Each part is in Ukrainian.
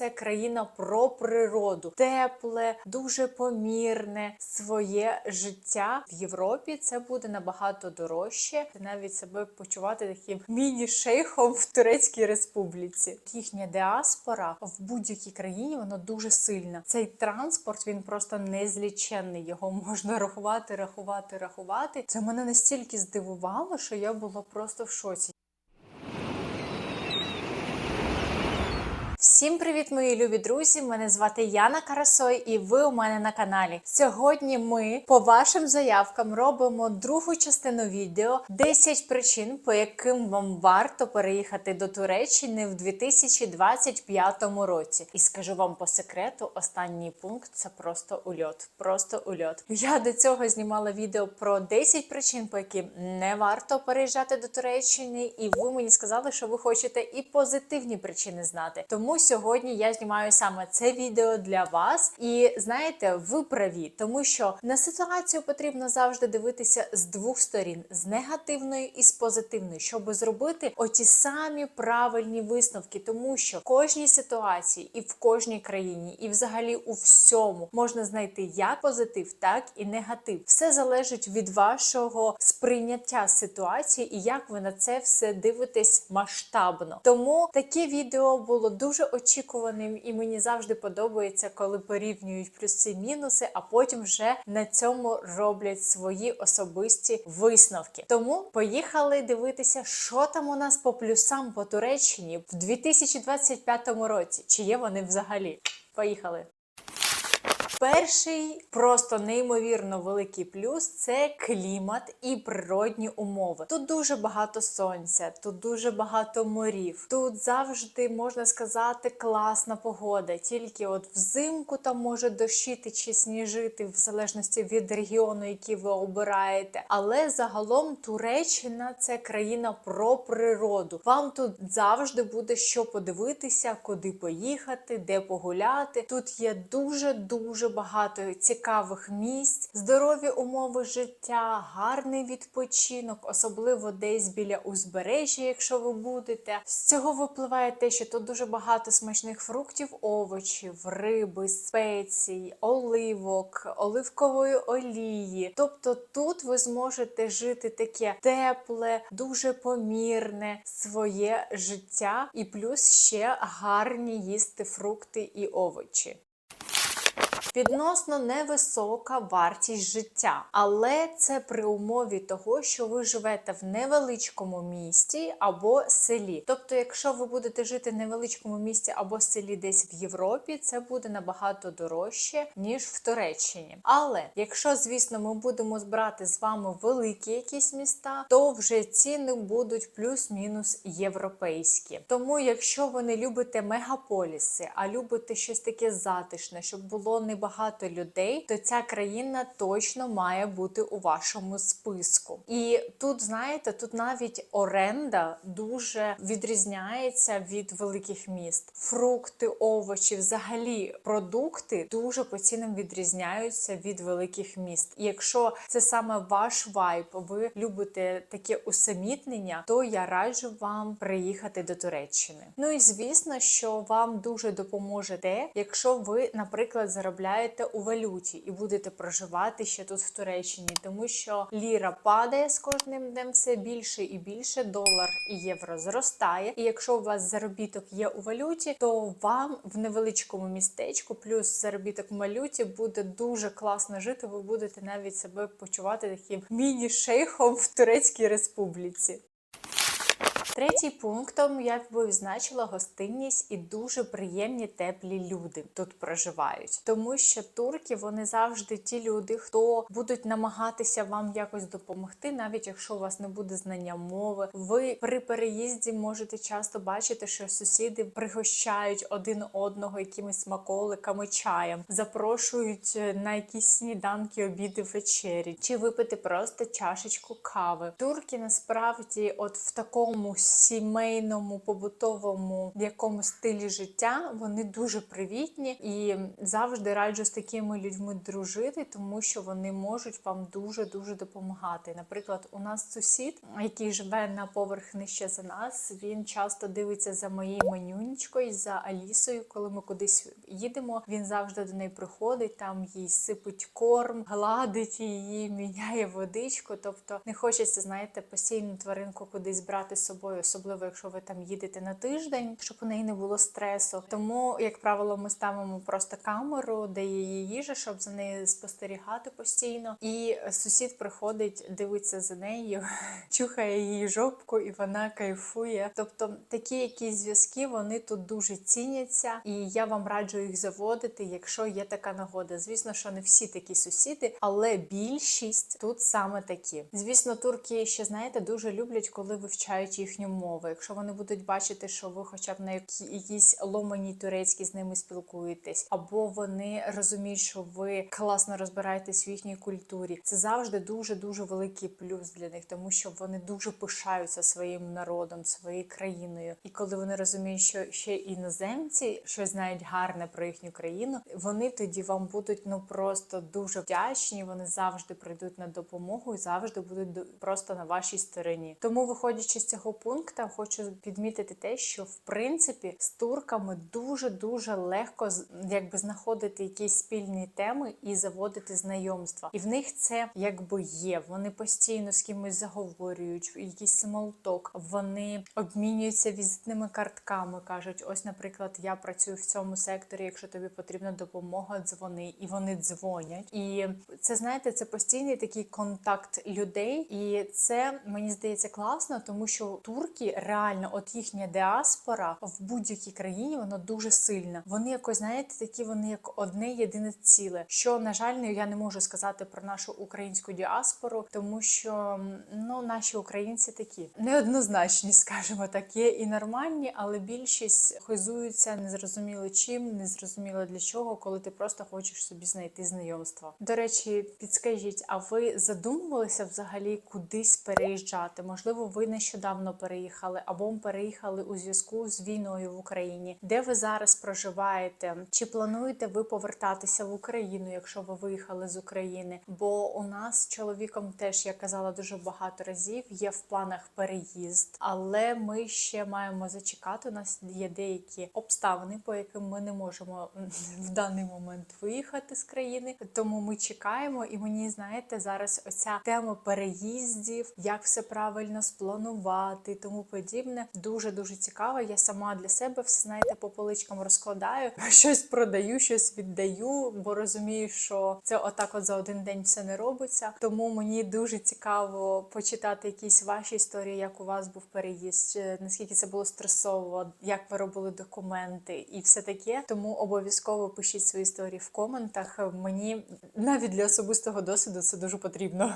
це країна про природу, тепле, дуже помірне своє життя в Європі. Це буде набагато дорожче. Навіть себе почувати таким міні-шейхом в Турецькій республіці. Їхня діаспора в будь-якій країні вона дуже сильна. Цей транспорт він просто незліченний. Його можна рахувати, рахувати, рахувати. Це мене настільки здивувало, що я була просто в шоці. Всім привіт, мої любі друзі! Мене звати Яна Карасой, і ви у мене на каналі. Сьогодні ми по вашим заявкам робимо другу частину відео 10 причин, по яким вам варто переїхати до Туреччини в 2025 році. І скажу вам по секрету, останній пункт це просто ульот. Просто ульот. Я до цього знімала відео про 10 причин, по яким не варто переїжджати до Туреччини, і ви мені сказали, що ви хочете і позитивні причини знати. Тому сьогодні я знімаю саме це відео для вас. І знаєте, ви праві, тому що на ситуацію потрібно завжди дивитися з двох сторін: з негативної і з позитивної, щоб зробити оті самі правильні висновки, тому що в кожній ситуації і в кожній країні, і взагалі у всьому можна знайти як позитив, так і негатив. Все залежить від вашого сприйняття ситуації і як ви на це все дивитесь масштабно. Тому таке відео було дуже очікуваним, і мені завжди подобається, коли порівнюють плюси мінуси, а потім вже на цьому роблять свої особисті висновки. Тому поїхали дивитися, що там у нас по плюсам по Туреччині в 2025 році. Чи є вони взагалі? Поїхали! Перший просто неймовірно великий плюс це клімат і природні умови. Тут дуже багато сонця, тут дуже багато морів. Тут завжди можна сказати класна погода. Тільки от взимку там може дощити чи сніжити, в залежності від регіону, який ви обираєте. Але загалом Туреччина це країна про природу. Вам тут завжди буде що подивитися, куди поїхати, де погуляти. Тут є дуже дуже багато цікавих місць, здорові умови життя, гарний відпочинок, особливо десь біля узбережжя, якщо ви будете. З цього випливає те, що тут дуже багато смачних фруктів, овочів, риби, спецій, оливок, оливкової олії. Тобто тут ви зможете жити таке тепле, дуже помірне своє життя, і плюс ще гарні їсти фрукти і овочі. Відносно невисока вартість життя, але це при умові того, що ви живете в невеличкому місті або селі. Тобто, якщо ви будете жити в невеличкому місті або селі десь в Європі, це буде набагато дорожче ніж в Туреччині. Але якщо, звісно, ми будемо збирати з вами великі якісь міста, то вже ціни будуть плюс-мінус європейські. Тому, якщо ви не любите мегаполіси, а любите щось таке затишне, щоб було не багато людей, то ця країна точно має бути у вашому списку. І тут, знаєте, тут навіть оренда дуже відрізняється від великих міст. Фрукти, овочі, взагалі продукти дуже по цінам відрізняються від великих міст. І якщо це саме ваш вайб, ви любите таке усамітнення, то я раджу вам приїхати до Туреччини. Ну і звісно, що вам дуже допоможе те, якщо ви, наприклад, заробляєте у валюті і будете проживати ще тут в Туреччині, тому що ліра падає з кожним днем все більше і більше. Долар і євро зростає. І якщо у вас заробіток є у валюті, то вам в невеличкому містечку, плюс заробіток в валюті, буде дуже класно жити. Ви будете навіть себе почувати таким міні-шейхом в Турецькій республіці. Третій пунктом я б відзначила гостинність і дуже приємні теплі люди тут проживають, тому що турки вони завжди ті люди, хто будуть намагатися вам якось допомогти, навіть якщо у вас не буде знання мови. Ви при переїзді можете часто бачити, що сусіди пригощають один одного якимись смаколиками, чаєм, запрошують на якісь сніданки, обіди, вечері, чи випити просто чашечку кави. Турки насправді, от в такому сімейному, побутовому якомусь стилі життя. Вони дуже привітні і завжди раджу з такими людьми дружити, тому що вони можуть вам дуже дуже допомагати. Наприклад, у нас сусід, який живе на поверх нижче за нас, він часто дивиться за моєю манюнечкою, за Алісою, коли ми кудись їдемо. Він завжди до неї приходить, там їй сипить корм, гладить її, міняє водичку. Тобто не хочеться, знаєте, постійну тваринку кудись брати з собою, особливо якщо ви там їдете на тиждень, щоб у неї не було стресу. Тому, як правило, ми ставимо просто камеру, де є її їжа, щоб за нею спостерігати постійно. І сусід приходить, дивиться за нею, чухає її жопку, і вона кайфує. Тобто такі якісь зв'язки вони тут дуже ціняться, і я вам раджу їх заводити, якщо є така нагода. Звісно, що не всі такі сусіди, але більшість тут саме такі. Звісно, турки ще знаєте дуже люблять, коли вивчають їхню мову. Якщо вони будуть бачити, що ви, хоча б на якійсь ломаній турецькій з ними спілкуєтесь, або вони розуміють, що ви класно розбираєтесь в їхній культурі. Це завжди дуже дуже великий плюс для них, тому що вони дуже пишаються своїм народом, своєю країною. І коли вони розуміють, що ще іноземці щось знають гарне про їхню країну, вони тоді вам будуть ну просто дуже вдячні. Вони завжди прийдуть на допомогу і завжди будуть просто на вашій стороні. Тому, виходячи з цього пункту, хочу підмітити те, що в принципі з турками дуже дуже легко якби знаходити якісь спільні теми і заводити знайомства. І в них це якби є. Вони постійно з кимось заговорюють, якийсь смолток. Вони обмінюються візитними картками. кажуть: ось, наприклад, я працюю в цьому секторі. Якщо тобі потрібна допомога, дзвони, і вони дзвонять. І це знаєте, це постійний такий контакт людей, і це мені здається класно, тому що турки реально, от їхня діаспора в будь-якій країні, вона дуже сильна. Вони якось знаєте, такі вони як одне єдине ціле. Що на жаль, я не можу сказати про нашу українську діаспору, тому що ну наші українці такі неоднозначні, скажімо так, є і нормальні, але більшість хизуються незрозуміло чим, незрозуміло для чого, коли ти просто хочеш собі знайти знайомства. До речі, підскажіть, а ви задумувалися взагалі кудись переїжджати? Можливо, ви нещодавно переїхали або переїхали у зв'язку з війною в Україні. Де ви зараз проживаєте? Чи плануєте ви повертатися в Україну, якщо ви виїхали з України? Бо у нас з чоловіком теж я казала дуже багато разів. Є в планах переїзд, але ми ще маємо зачекати. У нас є деякі обставини, по яким ми не можемо в даний момент виїхати з країни. Тому ми чекаємо, і мені знаєте, зараз оця тема переїздів, як все правильно спланувати, тому подібне. Дуже дуже цікаво. Я сама для себе все знаєте по поличкам розкладаю, щось продаю, щось віддаю, бо розумію, що це отак, от за один день все не робиться. Тому мені дуже цікаво почитати якісь ваші історії, як у вас був переїзд, наскільки це було стресово, як ви робили документи і все таке. Тому обов'язково пишіть свої історії в коментах. Мені навіть для особистого досвіду це дуже потрібно.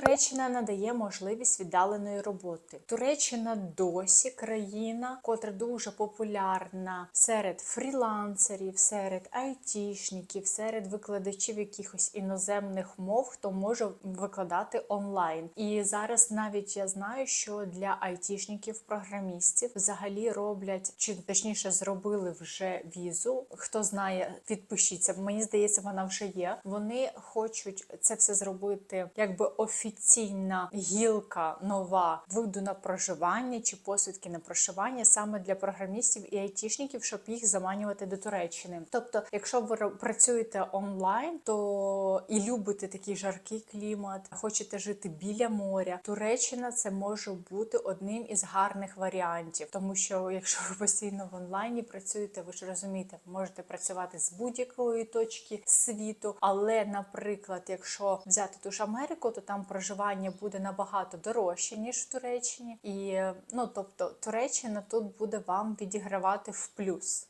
Туреччина надає можливість віддаленої роботи. Туреччина досі країна, котра дуже популярна серед фрілансерів, серед айтішників, серед викладачів якихось іноземних мов, хто може викладати онлайн. І зараз навіть я знаю, що для айтішників, програмістів взагалі роблять, чи точніше зробили вже візу. Хто знає, підпишіться. Мені здається, вона вже є. Вони хочуть це все зробити, якби офіційна гілка нова виду на проживання чи посвідки на проживання саме для програмістів і айтішників, щоб їх заманювати до Туреччини. Тобто, якщо ви працюєте онлайн, то і любите такий жаркий клімат, хочете жити біля моря, Туреччина це може бути одним із гарних варіантів, тому що якщо ви постійно в онлайні працюєте, ви ж розумієте, ви можете працювати з будь-якої точки світу. Але, наприклад, якщо взяти ту ж Америку, то там проживання буде набагато дорожче ніж в Туреччині, і ну тобто Туреччина тут буде вам відігравати в плюс.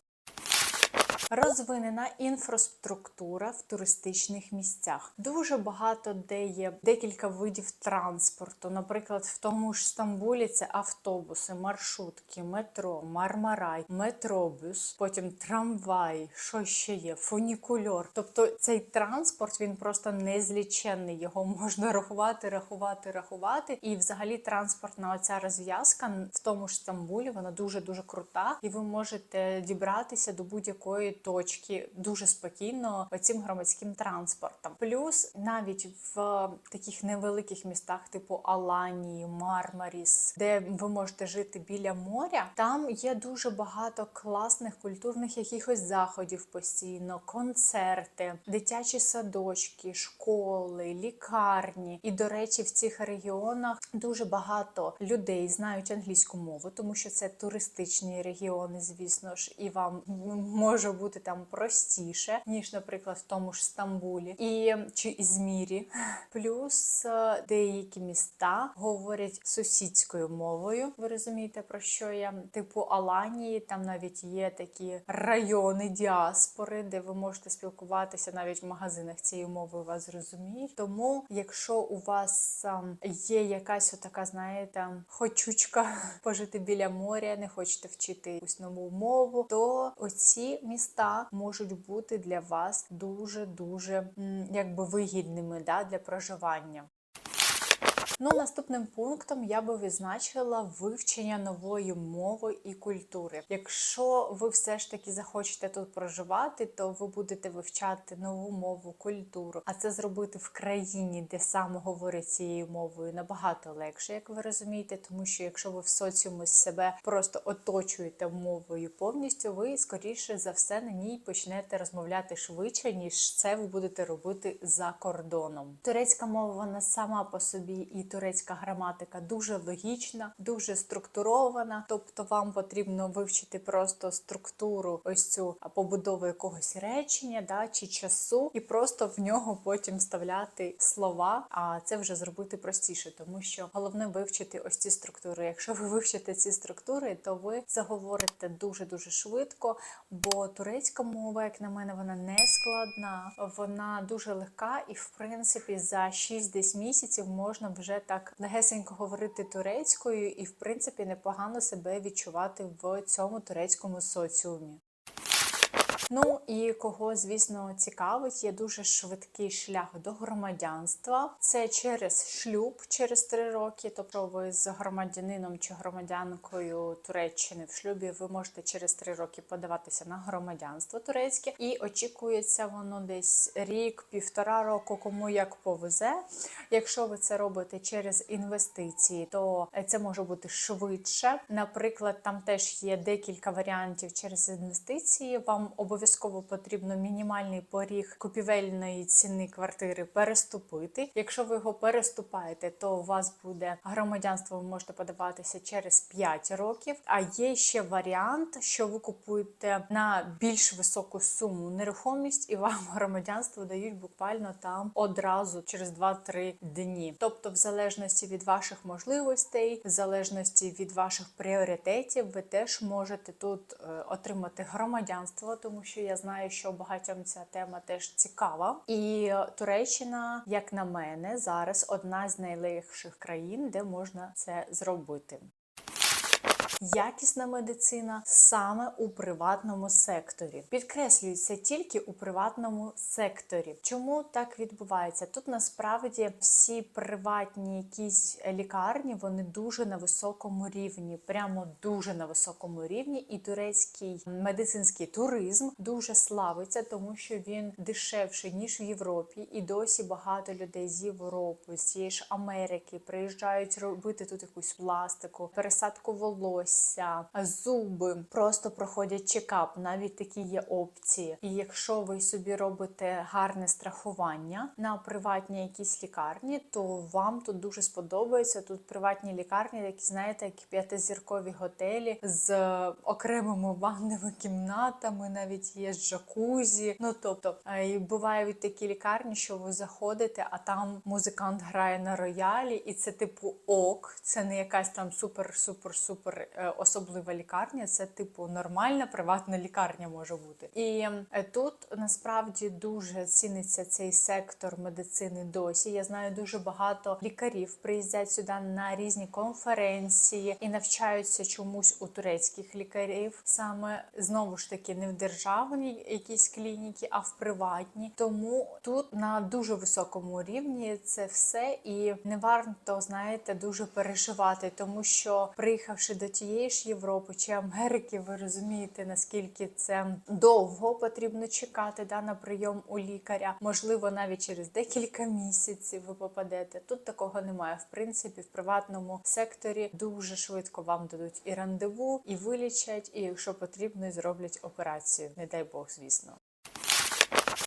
Розвинена інфраструктура в туристичних місцях. Дуже багато де є декілька видів транспорту. Наприклад, в тому ж Стамбулі це автобуси, маршрутки, метро, мармарай, метробус, потім трамвай, що ще є, фунікульор. Тобто цей транспорт він просто незліченний. Його можна рахувати, рахувати, рахувати. І взагалі транспортна оця розв'язка в тому ж Стамбулі вона дуже дуже крута, і ви можете дібратися до будь-якої точки дуже спокійно цим громадським транспортом. Плюс навіть в таких невеликих містах, типу Аланії, Мармаріс, де ви можете жити біля моря, там є дуже багато класних культурних якихось заходів постійно, концерти, дитячі садочки, школи, лікарні. І, до речі, в цих регіонах дуже багато людей знають англійську мову, тому що це туристичні регіони, звісно ж, і вам може бути там простіше, ніж, наприклад, в тому ж Стамбулі і чи Ізмірі. Плюс е, деякі міста говорять сусідською мовою. Ви розумієте, про що я? Типу Аланії, там навіть є такі райони діаспори, де ви можете спілкуватися навіть в магазинах цією мовою вас зрозуміють. Тому, якщо у вас ем, є якась отака, знаєте, хочучка пожити біля моря, не хочете вчити якусь нову мову, то оці міста можуть бути для вас дуже дуже якби вигідними да, для проживання. Ну, наступним пунктом я би відзначила вивчення нової мови і культури. Якщо ви все ж таки захочете тут проживати, то ви будете вивчати нову мову, культуру. А це зробити в країні, де саме говорять цією мовою, набагато легше, як ви розумієте, тому що якщо ви в соціумі себе просто оточуєте мовою повністю, ви скоріше за все на ній почнете розмовляти швидше, ніж це ви будете робити за кордоном. Турецька мова вона сама по собі і турецька граматика дуже логічна, дуже структурована. Тобто вам потрібно вивчити просто структуру, ось цю побудову якогось речення, да, чи часу, і просто в нього потім вставляти слова. А це вже зробити простіше, тому що головне вивчити ось ці структури. Якщо ви вивчите ці структури, то ви заговорите дуже дуже швидко, бо турецька мова, як на мене, вона не складна, вона дуже легка, і в принципі за 6 десь місяців можна вже так легесенько говорити турецькою і, в принципі, непогано себе відчувати в цьому турецькому соціумі. Ну і кого, звісно, цікавить, є дуже швидкий шлях до громадянства. Це через шлюб через три роки. Тобто, ви з громадянином чи громадянкою Туреччини в шлюбі ви можете через три роки подаватися на громадянство турецьке, і очікується воно десь рік, півтора року, кому як повезе. Якщо ви це робите через інвестиції, то це може бути швидше. Наприклад, там теж є декілька варіантів через інвестиції. Вам обов'язково обов'язково потрібно мінімальний поріг купівельної ціни квартири переступити. Якщо ви його переступаєте, то у вас буде громадянство, ви можете подаватися через 5 років. А є ще варіант, що ви купуєте на більш високу суму нерухомість, і вам громадянство дають буквально там одразу через 2-3 дні. Тобто, в залежності від ваших можливостей, в залежності від ваших пріоритетів, ви теж можете тут е, отримати громадянство, тому що я знаю, що багатьом ця тема теж цікава. І Туреччина, як на мене, зараз одна з найлегших країн, де можна це зробити. Якісна медицина саме у приватному секторі. Підкреслюється тільки у приватному секторі. Чому так відбувається? Тут насправді всі приватні якісь лікарні вони дуже на високому рівні, прямо дуже на високому рівні. І турецький медицинський туризм дуже славиться, тому що він дешевший ніж в Європі, і досі багато людей з Європи, з цієї ж Америки приїжджають робити тут якусь пластику, пересадку волосся волосся, зуби просто проходять чекап. Навіть такі є опції. І якщо ви собі робите гарне страхування на приватній якійсь лікарні, то вам тут дуже сподобається. Тут приватні лікарні, які знаєте, як п'ятизіркові готелі з окремими ванними кімнатами, навіть є джакузі. Ну тобто і бувають такі лікарні, що ви заходите, а там музикант грає на роялі, і це типу ок. Це не якась там супер-супер-супер е, особлива лікарня, це типу нормальна приватна лікарня може бути. І е, тут насправді дуже ціниться цей сектор медицини досі. Я знаю дуже багато лікарів приїздять сюди на різні конференції і навчаються чомусь у турецьких лікарів, саме знову ж таки не в державній якійсь клініці, а в приватній. Тому тут на дуже високому рівні це все, і не варто знаєте дуже переживати, тому що приїхавши до тієї ж Європи чи Америки, ви розумієте наскільки це довго потрібно чекати да, на прийом у лікаря. Можливо, навіть через декілька місяців ви попадете. Тут такого немає. В принципі, в приватному секторі дуже швидко вам дадуть і рандеву, і вилічать, і якщо потрібно, і зроблять операцію. Не дай Бог, звісно.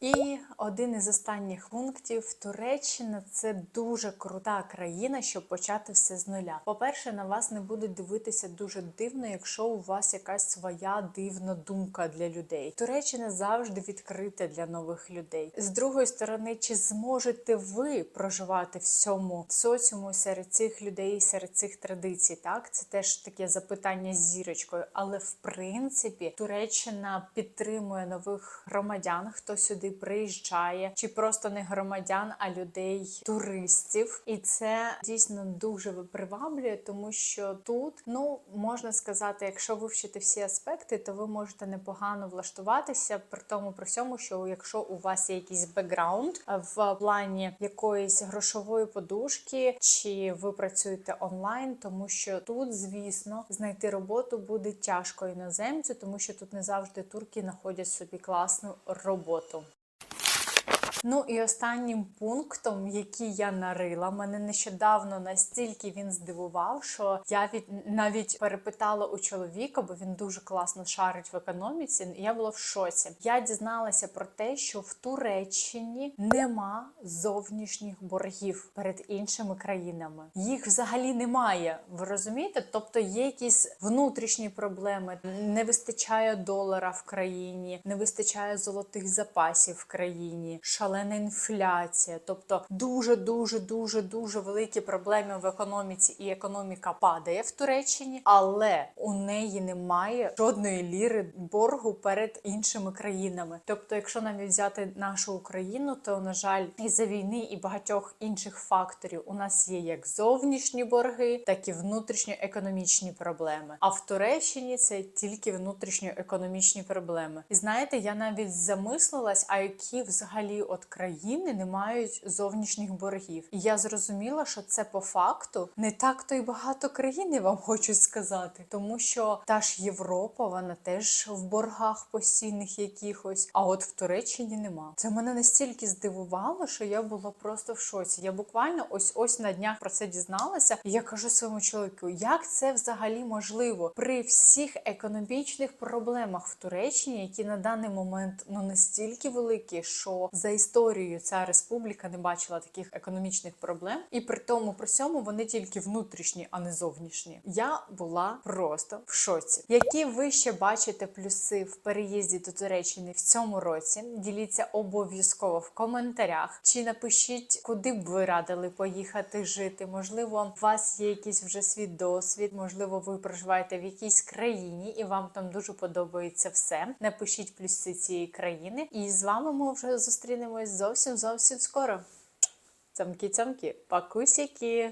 І один із останніх пунктів Туреччина це дуже крута країна, щоб почати все з нуля. По-перше, на вас не будуть дивитися дуже дивно, якщо у вас якась своя дивна думка для людей. Туреччина завжди відкрита для нових людей. З другої сторони, чи зможете ви проживати в цьому соціуму серед цих людей, серед цих традицій? Так, це теж таке запитання з зірочкою. Але в принципі Туреччина підтримує нових громадян, хто сюди приїжджає, чи просто не громадян, а людей, туристів. І це дійсно дуже приваблює, тому що тут, ну можна сказати, якщо вивчити всі аспекти, то ви можете непогано влаштуватися при тому при всьому, що якщо у вас є якийсь бекграунд в плані якоїсь грошової подушки, чи ви працюєте онлайн, тому що тут, звісно, знайти роботу буде тяжко іноземцю, тому що тут не завжди турки знаходять собі класну роботу. Ну і останнім пунктом, який я нарила, мене нещодавно настільки він здивував, що я від навіть перепитала у чоловіка, бо він дуже класно шарить в економіці. і Я була в шоці. Я дізналася про те, що в Туреччині нема зовнішніх боргів перед іншими країнами. Їх взагалі немає. Ви розумієте? Тобто є якісь внутрішні проблеми, не вистачає долара в країні, не вистачає золотих запасів в країні. Шалена інфляція, тобто дуже дуже дуже дуже великі проблеми в економіці, і економіка падає в Туреччині, але у неї немає жодної ліри боргу перед іншими країнами. Тобто, якщо навіть взяти нашу Україну, то на жаль, із-за війни і багатьох інших факторів у нас є як зовнішні борги, так і внутрішньоекономічні проблеми. А в Туреччині це тільки внутрішньоекономічні проблеми. І знаєте, я навіть замислилась, а які взагалі от країни не мають зовнішніх боргів. І я зрозуміла, що це по факту не так то й багато країн, я вам хочу сказати, тому що та ж Європа, вона теж в боргах постійних якихось. А от в Туреччині нема. Це мене настільки здивувало, що я була просто в шоці. Я буквально ось ось на днях про це дізналася. І я кажу своєму чоловіку, як це взагалі можливо при всіх економічних проблемах в Туреччині, які на даний момент ну настільки великі, що за історією ця республіка не бачила таких економічних проблем, і при тому при всьому вони тільки внутрішні, а не зовнішні. Я була просто в шоці. Які ви ще бачите плюси в переїзді до Туреччини в цьому році? Діліться обов'язково в коментарях. Чи напишіть, куди б ви радили поїхати жити? Можливо, у вас є якийсь вже свій досвід, можливо, ви проживаєте в якійсь країні і вам там дуже подобається все. Напишіть плюси цієї країни, і з вами ми вже зустрінемось зовсім зовсім скоро. Цямки-цямки, пакусіки!